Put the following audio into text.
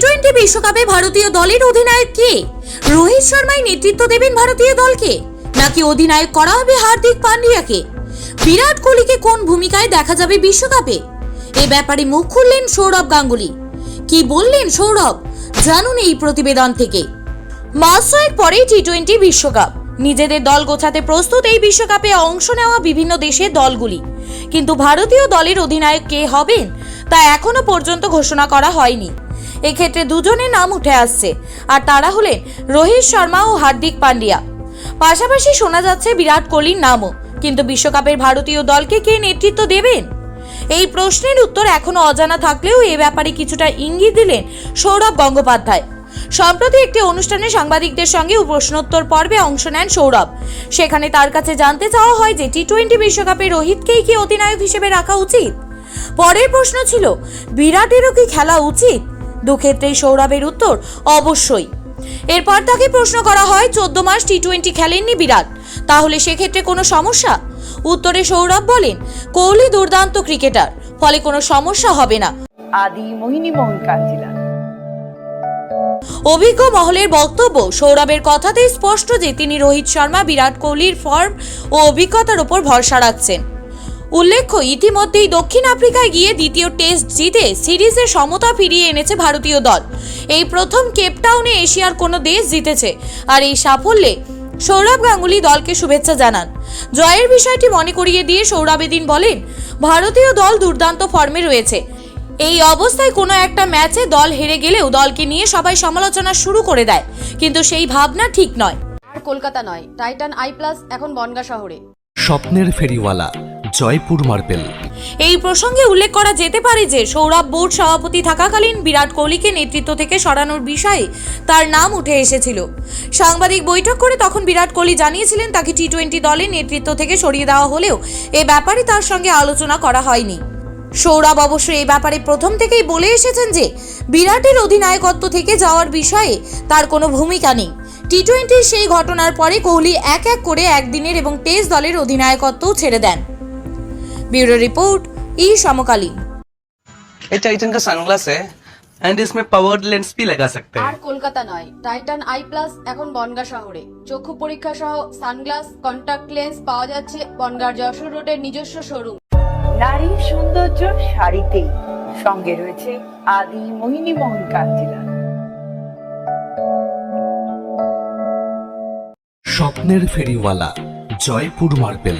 Twenty বিশ্বকাপে ভারতীয় দলের অধিনায়ক কে? রোহিত শর্মাই নেতৃত্ব দেবেন ভারতীয় দলকে? নাকি অধিনায়ক করা হবে হার্দিক পান্ডিয়াকে? বিরাট কোহলিকে কোন ভূমিকায় দেখা যাবে বিশ্বকাপে? এ ব্যাপারে মুখ খুললেন সৌরভ গাঙ্গুলি। কি বললেন সৌরভ? জানুন এই প্রতিবেদন থেকে। মাস ছয়েক পরেই টি টোয়েন্টি বিশ্বকাপ। নিজেদের দল গোছাতে প্রস্তুত এই বিশ্বকাপে অংশ নেওয়া বিভিন্ন দেশের দলগুলি। কিন্তু ভারতীয় দলের অধিনায়ক কে হবেন, তা এখনও পর্যন্ত ঘোষণা করা হয়নি। এক্ষেত্রে দুজনের নাম উঠে আসছে। আর তারা হলেন রোহিত শর্মা ও হার্দিক পান্ডিয়া। পাশাপাশি শোনা যাচ্ছে বিরাট কোহলির নামও। কিন্তু বিশ্বকাপের ভারতীয় দলকে কে নেতৃত্ব দেবেন? এই প্রশ্নের উত্তর এখনও অজানা থাকলেও এ ব্যাপারে কিছুটা ইঙ্গিত দিলেন সৌরভ গঙ্গোপাধ্যায়। সম্প্রতি একটি অনুষ্ঠানে সাংবাদিকদের সঙ্গে প্রশ্নোত্তর পর্বে অংশ নেন সৌরভ। সেখানে তার কাছে জানতে চাওয়া হয় যে টি টোয়েন্টি বিশ্বকাপে রোহিতকেই কি অধিনায়ক হিসেবে রাখা উচিত? পরের প্রশ্ন ছিল, বিরাটেরও কি খেলা উচিত? দুক্ষেত্রেই সৌরভের উত্তর অবশ্যই। এরপর তাকে প্রশ্ন করা হয় চোদ্দ মাস টি টোয়েন্টি খেলেননি বিরাট তাহলে সেক্ষেত্রে কোনো সমস্যা? উত্তরে সৌরভ বলেন কোহলি দুর্দান্ত ক্রিকেটার ফলে কোনো সমস্যা হবে না। আদি মোহিনী মোহন কাঞ্জিলা অভিজ্ঞ মহলের বক্তব্য সৌরভের কথাতেই স্পষ্ট যে তিনি রোহিত শর্মা বিরাট কোহলির ফর্ম ও অভিজ্ঞতার উপর ভরসা রাখছেন। উল্লেখ্য ইতিমধ্যেই দক্ষিণ আফ্রিকায় গিয়ে দ্বিতীয় টেস্ট জিতে সিরিজে সমতা ফিরিয়ে এনেছে ভারতীয় দল। এই প্রথম কেপটাউনে এশিয়ার কোনো দেশ জিতেছে। আর এই সাফল্যে সৌরভ গাঙ্গুলি দলকে শুভেচ্ছা জানান। জয়ের বিষয়টি মনে করিয়ে দিয়ে সৌরভ এদিন বলেন ভারতীয় দল দুর্দান্ত ফর্মে রয়েছে। এই অবস্থায় কোনো একটা ম্যাচে দল হেরে গেলেও দলকে নিয়ে সবাই সমালোচনা শুরু করে দেয়। কিন্তু সেই ভাবনা ঠিক নয়। আর কলকাতা নয় টাইটান আই প্লাস এখন বনগা শহরে। স্বপ্নের ফেরিওয়ালা। জয়পুর মার্বেল। এই প্রসঙ্গে উল্লেখ করা যেতে পারে যে সৌরভ বোর্ড সভাপতি থাকাকালীন বিরাট কোহলিকে নেতৃত্ব থেকে সরানোর বিষয়ে তার নাম উঠে এসেছিল। সাংবাদিক বৈঠক করে তখন বিরাট কোহলি জানিয়েছিলেন, তাকে টি টোয়েন্টি দলের নেতৃত্ব থেকে সরিয়ে দেওয়া হলেও এ ব্যাপারে তার সঙ্গে আলোচনা করা হয়নি। সৌরভ অবশ্য এই ব্যাপারে প্রথম থেকেই বলে এসেছেন যে, বিরাটের অধিনায়কত্ব থেকে যাওয়ার বিষয়ে তার কোনো ভূমিকা নেই। টি টোয়েন্টির সেই ঘটনার পরে কোহলি এক এক করে একদিনের এবং টেস্ট দলের অধিনায়কত্বও ছেড়ে দেন। ब्यूरो रिपोर्ट ई समकालीन ये टाइटन का सनग्लास है एंड इसमें पावर्ड लेंस भी लगा सकते আর हैं কলকাতা নয় টাইটান আই প্লাস এখন বনগা শহরে চক্ষু পরীক্ষা সহ সানগ্লাস কন্টাক্ট লেন্স পাওয়া যাচ্ছে বনগার যশোর রোডের নিজস্ব শোরুম নারীর সৌন্দর্য শাড়িতেই সঙ্গে রয়েছে আদি মোহিনী মোহন কাঞ্জিলা স্বপ্নের ফেরিওয়ালা জয়পুর মার্বেল